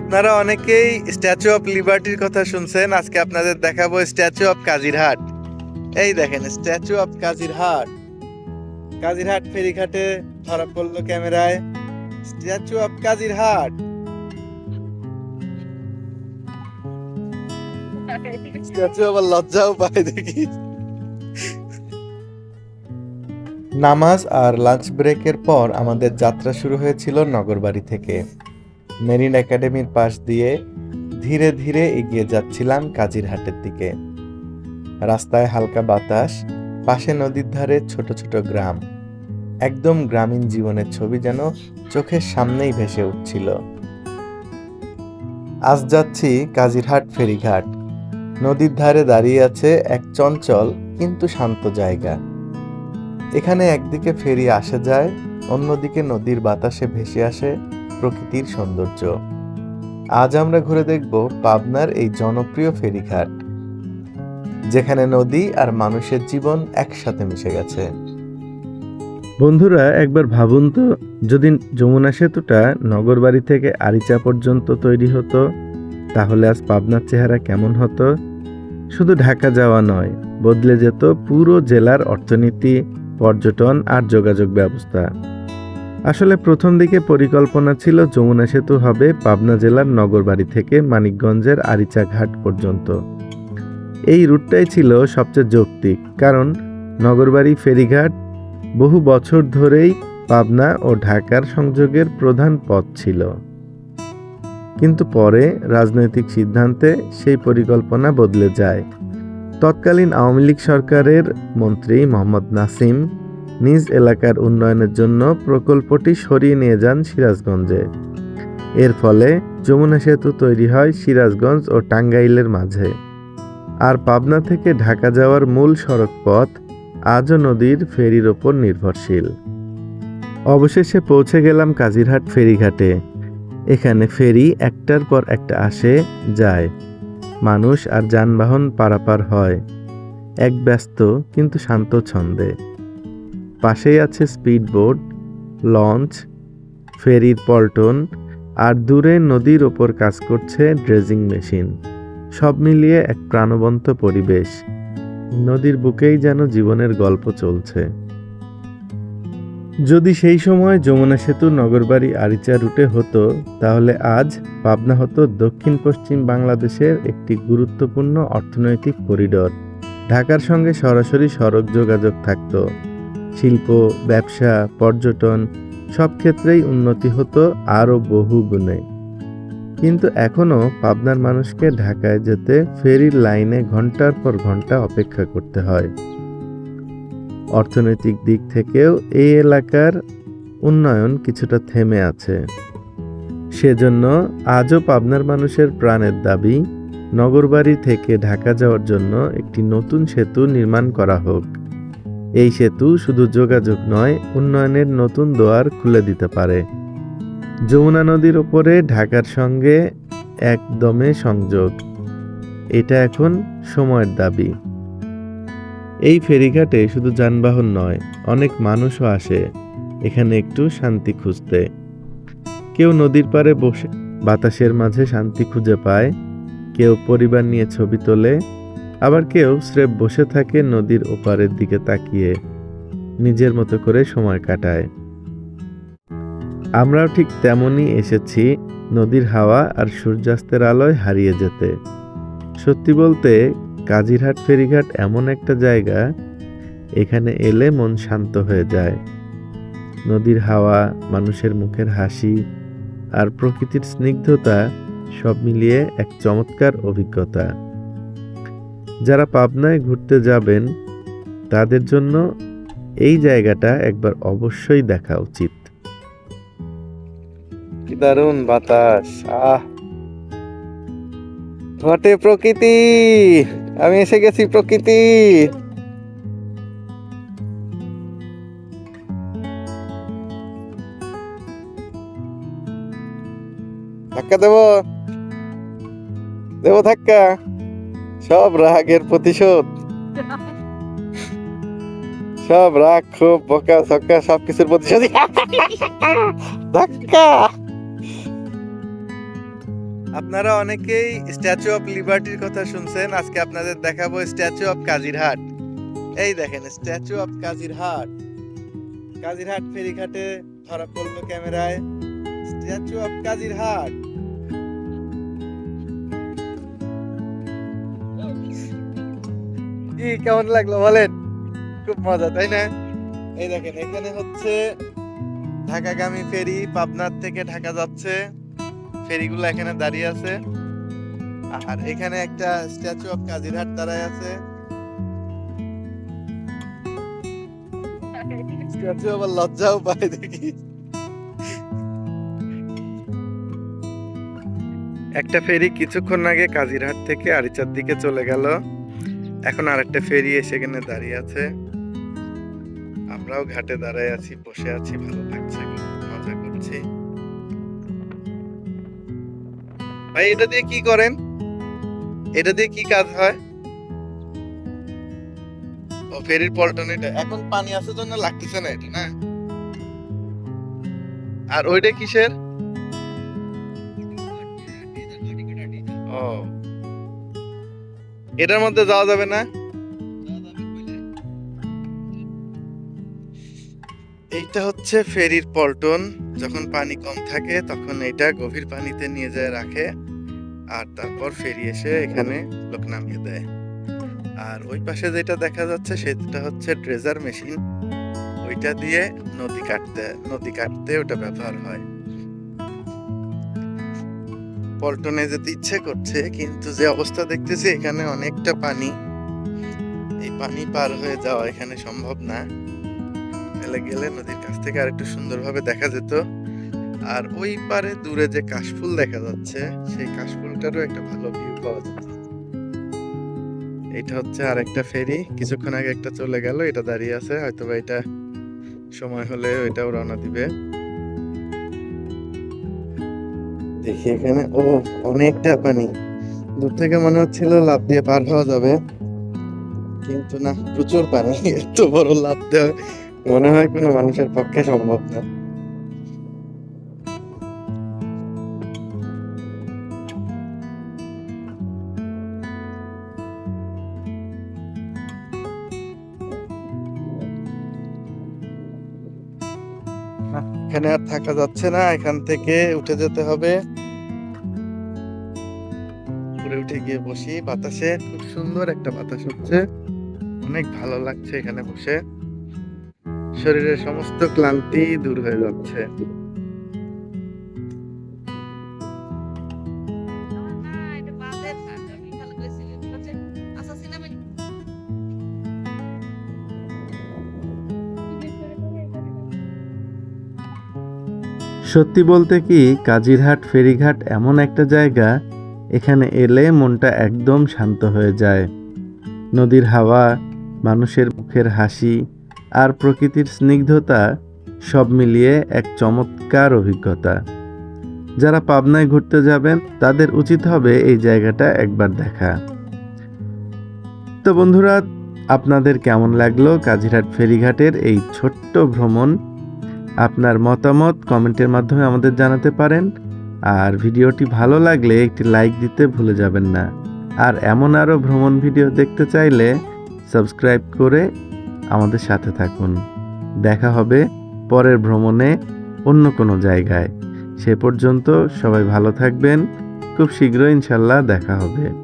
আপনারা অনেকেই statue of লিবার্টির কথা শুনছেন। আজকে আপনাদের দেখাবো স্ট্যাচু অফ কাজিরহাট এই দেখেন স্ট্যাচু অফ কাজিরহাট কাজিরহাট ফেরিঘাটে ধরা পড়ল ক্যামেরায়। স্ট্যাচু অফ কাজিরহাট স্ট্যাচু আবার লজ্জাও পায় দেখি। নামাজ আর লাঞ্চ ব্রেকের পর আমাদের যাত্রা শুরু হয়েছিল নগরবাড়ি থেকে। মেরিন একাডেমির পাশ দিয়ে ধীরে ধীরে এগিয়ে যাচ্ছিলাম কাজিরহাটের দিকে। রাস্তায় হালকা বাতাস, পাশে নদীর ধারে ছোট ছোট গ্রাম। একদম গ্রামীণ জীবনের ছবি যেন চোখের সামনেই ভেসে উঠছিল। আজ যাচ্ছি কাজিরহাট ফেরিঘাট। নদীর ধারে দাঁড়িয়ে আছে এক চঞ্চল কিন্তু শান্ত জায়গা। এখানে একদিকে ফেরি আসে যায়, অন্যদিকে নদীর বাতাসে ভেসে আসে প্রকৃতির সৌন্দর্য। আজ আমরা ঘুরে দেখব পাবনার এই জনপ্রিয় ফেরিঘাট, যেখানে নদী আর মানুষের জীবন একসাথে মিশে গেছে। বন্ধুরা, একবার ভাবুন তো, যদি যমুনা সেতুটা নগর বাড়ি থেকে আরিচা পর্যন্ত তৈরি হতো, তাহলে আজ পাবনার চেহারা কেমন হতো? শুধু ঢাকা যাওয়া নয়, বদলে যেত পুরো জেলার অর্থনীতি, পর্যটন আর যোগাযোগ ব্যবস্থা। আসলে প্রথম দিকে পরিকল্পনা ছিল যমুনা সেতু হবে পাবনা জেলার নগরবাড়ি থেকে মানিকগঞ্জের আরিচা ঘাট পর্যন্ত। এই রুটটাই ছিল সবচেয়ে যৌক্তিক, কারণ নগরবাড়ি, ফেরিঘাট বহু বছর ধরেই পাবনা ও ঢাকার সংযোগের প্রধান পথ ছিল। কিন্তু পরে রাজনৈতিক সিদ্ধান্তে সেই পরিকল্পনা বদলে যায়। তৎকালীন আওয়ামী লীগ সরকারের মন্ত্রী মোহাম্মদ নাসিম নিজ এলাকার উন্নয়নের জন্য প্রকল্পটি সরিয়ে নিয়ে যান সিরাজগঞ্জে। এর ফলে যমুনা সেতু তৈরি হয় সিরাজগঞ্জ ও টাঙ্গাইলের মাঝে। আর পাবনা থেকে ঢাকা যাওয়ার মূল সড়ক পথ আজও নদীর ফেরির ওপর নির্ভরশীল। অবশেষে পৌঁছে গেলাম কাজিরহাট ফেরিঘাটে। এখানে ফেরি একটার পর একটা আসে, যায়। মানুষ আর যানবাহন পারাপার হয়। এক ব্যস্ত কিন্তু শান্ত ছন্দে। পাশেই আছে স্পিডবোট, লঞ্চ, ফেরির পল্টন আর দূরে নদীর ওপর কাজ করছে ড্রেজিং মেশিন। সব মিলিয়ে এক প্রাণবন্ত পরিবেশ। নদীর বুকেই যেন জীবনের গল্প চলছে। যদি সেই সময় যমুনা সেতু নগরবাড়ি আরিচা রুটে হতো, তাহলে আজ পাবনা হতো দক্ষিণ পশ্চিম বাংলাদেশের একটি গুরুত্বপূর্ণ অর্থনৈতিক করিডর। ঢাকার সঙ্গে সরাসরি সড়ক যোগাযোগ থাকতো। শিল্প, ব্যবসা, পর্যটন সব ক্ষেত্রেই উন্নতি হতো আরও বহু গুণে। কিন্তু এখনও পাবনার মানুষকে ঢাকায় যেতে ফেরির লাইনে ঘণ্টার পর ঘণ্টা অপেক্ষা করতে হয়। অর্থনৈতিক দিক থেকেও এই এলাকার উন্নয়ন কিছুটা থেমে আছে। সেজন্য আজও পাবনার মানুষের প্রাণের দাবি, নগরবাড়ি থেকে ঢাকা যাওয়ার জন্য একটি নতুন সেতু নির্মাণ করা হোক। এই সেতু শুধু যোগাযোগ নয়, উন্নয়নের নতুন দোয়ার খুলে দিতে পারে। যমুনা নদীর ওপরে ঢাকার সঙ্গে একদমে সংযোগ। এটা এখন সময়ের দাবি। এই ফেরিঘাটে শুধু যানবাহন নয়, অনেক মানুষও আসে। এখানে একটু শান্তি খুঁজতে। কেউ নদীর পাড়ে বসে বাতাসের মাঝে শান্তি খুঁজে পায়। কেউ পরিবার নিয়ে ছবি তোলে। আবার কেউ স্রেফ বসে থাকে নদীর ওপারের দিকে তাকিয়ে, নিজের মতো করে সময় কাটায়। আমরাও ঠিক তেমনই এসেছি, নদীর হাওয়া আর সূর্যাস্তের আলোয় হারিয়ে যেতে। সত্যি বলতে, কাজিরহাট ফেরিঘাট এমন একটা জায়গা, এখানে এলে মন শান্ত হয়ে যায়। নদীর হাওয়া, মানুষের মুখের হাসি আর প্রকৃতির স্নিগ্ধতা সব মিলিয়ে এক চমৎকার অভিজ্ঞতা। যারা পাবনায় ঘুরতে যাবেন, তাদের জন্য এই জায়গাটা একবার অবশ্যই দেখা উচিত। কি দারুণ বাতাস, আহ! ঘটে প্রকৃতি! আমি এসে গেছি প্রকৃতি! ধাক্কা দেব? দেব ধাক্কা? সব রাগের প্রতিশোধ। সব রাগ খুব বকা সকা সব কিছুর প্রতিশোধ। ধাক্কা। আপনারা অনেকেই স্ট্যাচু অফ লিবার্টির কথা শুনছেন। আজকে আপনাদের দেখাবো স্ট্যাচু অফ কাজিরহাট এই দেখেন স্ট্যাচু অফ কাজিরহাট কাজিরহাট ফেরিঘাটে ধরা পড়ল ক্যামেরায়। স্ট্যাচু অফ কাজিরহাট কি কেমন লাগল বলেন? খুব মজা, তাই না? এই দেখেন, এখানে হচ্ছে ঢাকাগামী ফেরি পাবনার থেকে ঢাকা যাচ্ছে। ফেরিগুলো এখানে দাঁড়িয়ে আছে। আর এখানে একটা স্ট্যাচু অফ কাজিরহাট দাঁড়ায় আছে। স্ট্যাচু আবার লজ্জাও পায় দেখি। একটা ফেরি কিছুক্ষণ আগে কাজিরহাট থেকে আরিচার দিকে চলে গেল। এখন আরেকটা ফেরি এসে এখানে দাঁড়িয়ে আছে। আমরাও ঘাটে দাঁড়ায় আছি, বসে আছি, ভালো লাগছে, মজা করছি। ভাই, এটা দিয়ে কি করেন? এটা দিয়ে কি কাজ হয়? ও, ফেরির পল্টন এটা। এখন পানি আসার জন্য লাগতেছে না এটা, না? আর ওইটা কিসের? এটার মধ্যে যাওয়া যাবে না? এইটা হচ্ছে ফেরির পল্টন। যখন পানি কম থাকে, তখন এটা গভীর পানিতে নিয়ে যায়, রাখে। আর তারপর ফেরি এসে এখানে লোক নামিয়ে দেয়। আর ওই পাশে যেটা দেখা যাচ্ছে, সেটা হচ্ছে ড্রেজার মেশিন। ওইটা দিয়ে নদী কাটতে নদী কাটতে ওটা ব্যবহার হয়। পল্টনে যেতে ইচ্ছে করছে, কিন্তু যে অবস্থা দেখতেছি, এখানে অনেকটা পানি। এই পানি পার হয়ে যাওয়া এখানে সম্ভব না। ফেলে গেলে নদীর কাছ থেকে আর একটু সুন্দরভাবে দেখা যেত। আর ওই পারে দূরে যে কাশফুল দেখা যাচ্ছে, সেই কাশফুলটারও একটা ভালো ভিউ পাওয়া যাচ্ছে। এটা হচ্ছে আর একটা ফেরি। কিছুক্ষণ আগে একটা চলে গেল, এটা দাঁড়িয়ে আছে। হয়তো বা এটা সময় হলে এটাও রওনা দিবে। দেখি এখানে। ও, অনেকটা পানি। দূর থেকে মনে হচ্ছিল লাভ দিয়ে পার হওয়া যাবে। কিন্তু না, প্রচুর পানি। এত বড় লাভ দেওয়া মনে হয় কোনো মানুষের পক্ষে সম্ভব না, এখানে আর থাকা যাচ্ছে না। এখান থেকে উঠে যেতে হবে। উঠে গিয়ে বসি। বাতাসে খুব সুন্দর একটা বাতাস হচ্ছে। অনেক ভালো লাগছে এখানে বসে। শরীরের সমস্ত ক্লান্তি দূর হয়ে যাচ্ছে। সত্যি বলতে কি, কাজিরহাট, ফেরিঘাট এমন একটা জায়গা এখানে এলে মনটা একদম শান্ত হয়ে যায়। নদীর হাওয়া, মানুষের মুখের হাসি আর প্রকৃতির স্নিগ্ধতা সব মিলিয়ে এক চমৎকার অভিজ্ঞতা। যারা পাবনায় ঘুরতে যাবেন, তাদের উচিত হবে এই জায়গাটা একবার দেখা। তো বন্ধুরা, আপনাদের কেমন লাগল কাজিরহাট ফেরিঘাটের এই ছোট্ট ভ্রমণ? আপনার মতামত কমেন্টের মাধ্যমে আমাদের জানাতে পারেন। আর ভিডিওটি ভালো লাগলে একটি লাইক দিতে ভুলে যাবেন না। আর এমন আরও ভ্রমণ ভিডিও দেখতে চাইলে সাবস্ক্রাইব করে আমাদের সাথে থাকুন। দেখা হবে পরের ভ্রমণে অন্য কোনো জায়গায়। সে পর্যন্ত সবাই ভালো থাকবেন। খুব শীঘ্রই ইনশাল্লাহ দেখা হবে।